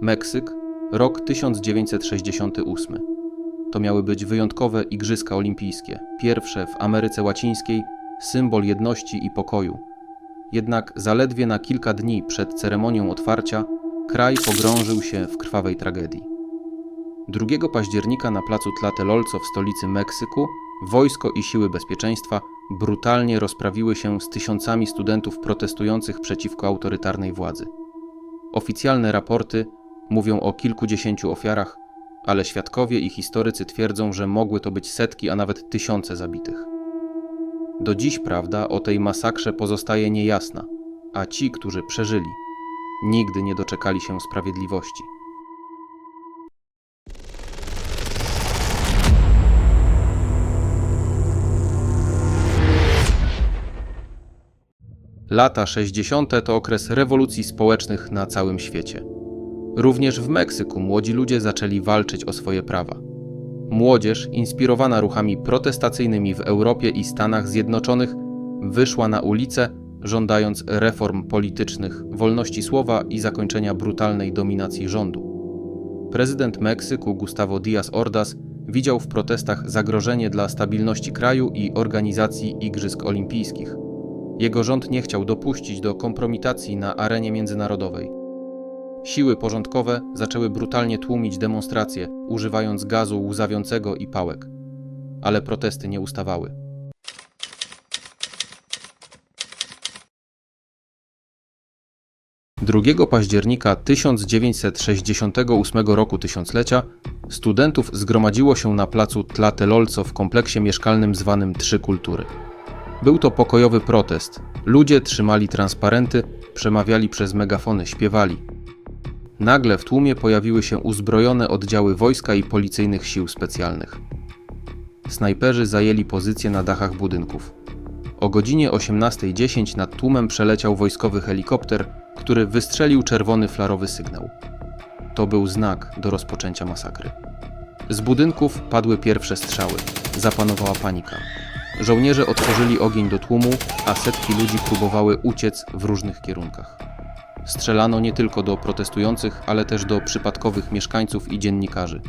Meksyk, rok 1968. To miały być wyjątkowe Igrzyska Olimpijskie, pierwsze w Ameryce Łacińskiej, symbol jedności i pokoju. Jednak zaledwie na kilka dni przed ceremonią otwarcia kraj pogrążył się w krwawej tragedii. 2 października na placu Tlatelolco w stolicy Meksyku wojsko i siły bezpieczeństwa brutalnie rozprawiły się z tysiącami studentów protestujących przeciwko autorytarnej władzy. Oficjalne raporty mówią o kilkudziesięciu ofiarach, ale świadkowie i historycy twierdzą, że mogły to być setki, a nawet tysiące zabitych. Do dziś prawda o tej masakrze pozostaje niejasna, a ci, którzy przeżyli, nigdy nie doczekali się sprawiedliwości. Lata 60. to okres rewolucji społecznych na całym świecie. Również w Meksyku młodzi ludzie zaczęli walczyć o swoje prawa. Młodzież, inspirowana ruchami protestacyjnymi w Europie i Stanach Zjednoczonych, wyszła na ulice, żądając reform politycznych, wolności słowa i zakończenia brutalnej dominacji rządu. Prezydent Meksyku Gustavo Díaz Ordaz widział w protestach zagrożenie dla stabilności kraju i organizacji Igrzysk Olimpijskich. Jego rząd nie chciał dopuścić do kompromitacji na arenie międzynarodowej. Siły porządkowe zaczęły brutalnie tłumić demonstracje, używając gazu łzawiącego i pałek. Ale protesty nie ustawały. Drugiego października 1968 roku tysiąclecia studentów zgromadziło się na placu Tlatelolco w kompleksie mieszkalnym zwanym Trzy Kultury. Był to pokojowy protest. Ludzie trzymali transparenty, przemawiali przez megafony, śpiewali. Nagle w tłumie pojawiły się uzbrojone oddziały wojska i policyjnych sił specjalnych. Snajperzy zajęli pozycje na dachach budynków. O godzinie 18.10 nad tłumem przeleciał wojskowy helikopter, który wystrzelił czerwony flarowy sygnał. To był znak do rozpoczęcia masakry. Z budynków padły pierwsze strzały. Zapanowała panika. Żołnierze otworzyli ogień do tłumu, a setki ludzi próbowały uciec w różnych kierunkach. Strzelano nie tylko do protestujących, ale też do przypadkowych mieszkańców i dziennikarzy.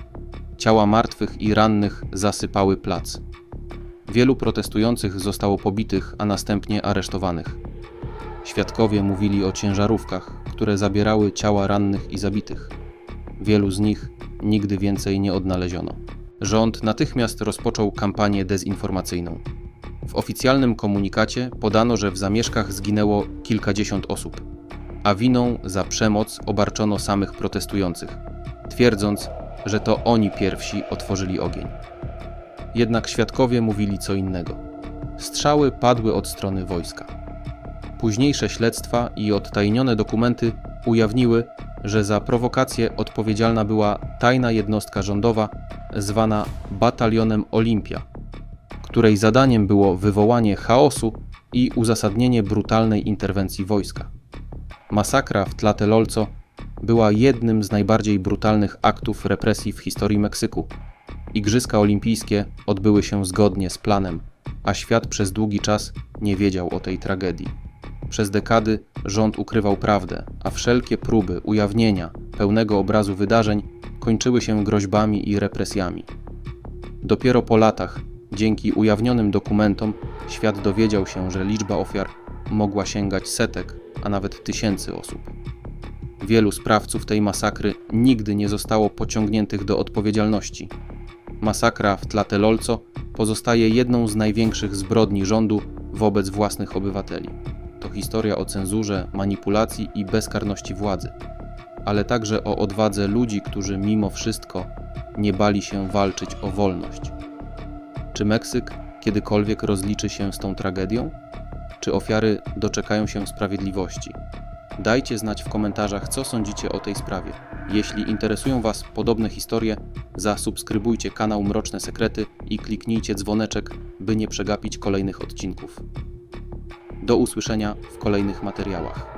Ciała martwych i rannych zasypały plac. Wielu protestujących zostało pobitych, a następnie aresztowanych. Świadkowie mówili o ciężarówkach, które zabierały ciała rannych i zabitych. Wielu z nich nigdy więcej nie odnaleziono. Rząd natychmiast rozpoczął kampanię dezinformacyjną. W oficjalnym komunikacie podano, że w zamieszkach zginęło kilkadziesiąt osób, a winą za przemoc obarczono samych protestujących, twierdząc, że to oni pierwsi otworzyli ogień. Jednak świadkowie mówili co innego. Strzały padły od strony wojska. Późniejsze śledztwa i odtajnione dokumenty ujawniły, że za prowokację odpowiedzialna była tajna jednostka rządowa zwana Batalionem Olimpia, której zadaniem było wywołanie chaosu i uzasadnienie brutalnej interwencji wojska. Masakra w Tlatelolco była jednym z najbardziej brutalnych aktów represji w historii Meksyku. Igrzyska Olimpijskie odbyły się zgodnie z planem, a świat przez długi czas nie wiedział o tej tragedii. Przez dekady rząd ukrywał prawdę, a wszelkie próby ujawnienia pełnego obrazu wydarzeń kończyły się groźbami i represjami. Dopiero po latach, dzięki ujawnionym dokumentom, świat dowiedział się, że liczba ofiar mogła sięgać setek, a nawet tysięcy osób. Wielu sprawców tej masakry nigdy nie zostało pociągniętych do odpowiedzialności. Masakra w Tlatelolco pozostaje jedną z największych zbrodni rządu wobec własnych obywateli. To historia o cenzurze, manipulacji i bezkarności władzy, ale także o odwadze ludzi, którzy mimo wszystko nie bali się walczyć o wolność. Czy Meksyk kiedykolwiek rozliczy się z tą tragedią? Czy ofiary doczekają się sprawiedliwości? Dajcie znać w komentarzach, co sądzicie o tej sprawie. Jeśli interesują Was podobne historie, zasubskrybujcie kanał Mroczne Sekrety i kliknijcie dzwoneczek, by nie przegapić kolejnych odcinków. Do usłyszenia w kolejnych materiałach.